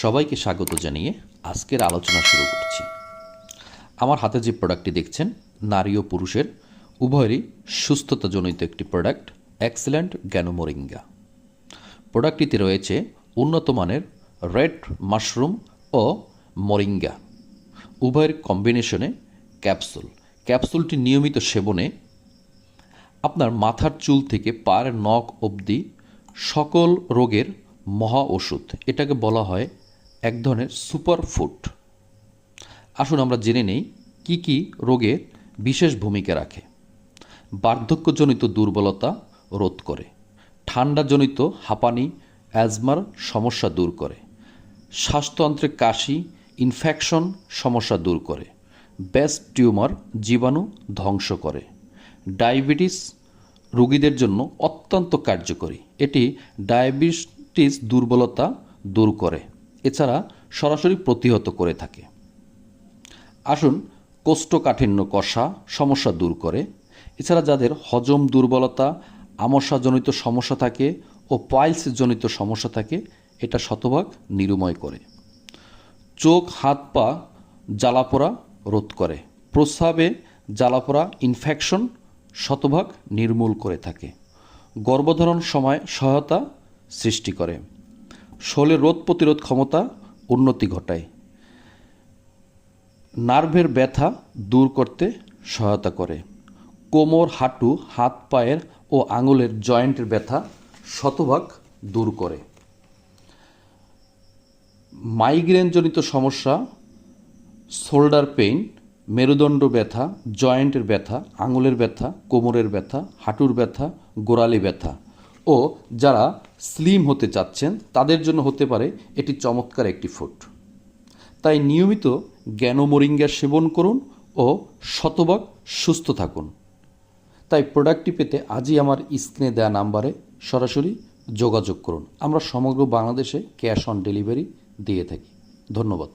সবাইকে স্বাগত জানিয়ে আজকের আলোচনা শুরু করছি। আমার হাতে যে প্রোডাক্টটি দেখছেন, নারী ও পুরুষের, উভয়েরই সুস্থতাজনিত একটি প্রোডাক্ট এক্সেলেন্ট গ্যানোমোরিঙ্গা প্রোডাক্টটিতে রয়েছে উন্নত মানের রেড মাশরুম ও মরিঙ্গা উভয়ের কম্বিনেশনে ক্যাপসুল ক্যাপসুলটি নিয়মিত সেবনে আপনার মাথার চুল থেকে পায়ের নখ অবধি সকল রোগের মহা ওষুধ। এটাকে বলা হয় এক ধরনের সুপার ফুড। আসুন আমরা জেনে নেই কি কি রোগে বিশেষ ভূমিকা রাখে। বার্ধক্যজনিত দুর্বলতা রোধ করে। ঠান্ডাজনিত হাঁপানি, অ্যাজমার সমস্যা দূর করে। শ্বাসতন্ত্রে কাশি, ইনফেকশন সমস্যা দূর করে। ব্যাস টিউমার জীবাণু ধ্বংস করে। ডায়াবেটিস রোগীদের জন্য অত্যন্ত কার্যকরী। এটি ডায়াবেটিস দুর্বলতা দূর করে। এছাড়া সরাসরি প্রতিহত করে থাকে। আসুন কোষ্ঠকাঠিন্য কষা সমস্যা দূর করে। এছাড়া যাদের হজম দুর্বলতা আমশাজনিত সমস্যা থাকে ও পাইলস জনিত সমস্যা থাকে, এটা শতভাগ নিরুময় করে। চোখ, হাত, পা, জ্বালাপোড়া রোধ করে। প্রস্রাবে জ্বালাপোড়া ইনফেকশন শতভাগ নির্মূল করে থাকে। গর্ভধারণ সময় সহায়তা সৃষ্টি করে। শোলের রোধ প্রতিরোধ ক্ষমতা উন্নতি ঘটায়। নার্ভের ব্যথা দূর করতে সহায়তা করে। কোমর, হাঁটু, হাত পায়ের ও আঙুলের জয়েন্টের ব্যথা শতভাগ দূর করে। মাইগ্রেনজনিত সমস্যা, শোল্ডার পেইন, মেরুদণ্ড ব্যথা, জয়েন্টের ব্যথা, আঙুলের ব্যথা, কোমরের ব্যথা, হাঁটুর ব্যথা, গোড়ালি ব্যথা ও যারা স্লিম হতে চাচ্ছেন, তাদের জন্য হতে পারে এটি চমৎকার একটি ফুড তাই নিয়মিত জ্ঞানমরিঙ্গা সেবন করুন ও শতভাগ সুস্থ থাকুন। তাই প্রোডাক্টটি পেতে আজই আমার স্ক্রিনে দেওয়া নাম্বারে সরাসরি যোগাযোগ করুন। আমরা সমগ্র বাংলাদেশে ক্যাশ অন ডেলিভারি দিয়ে থাকি। ধন্যবাদ।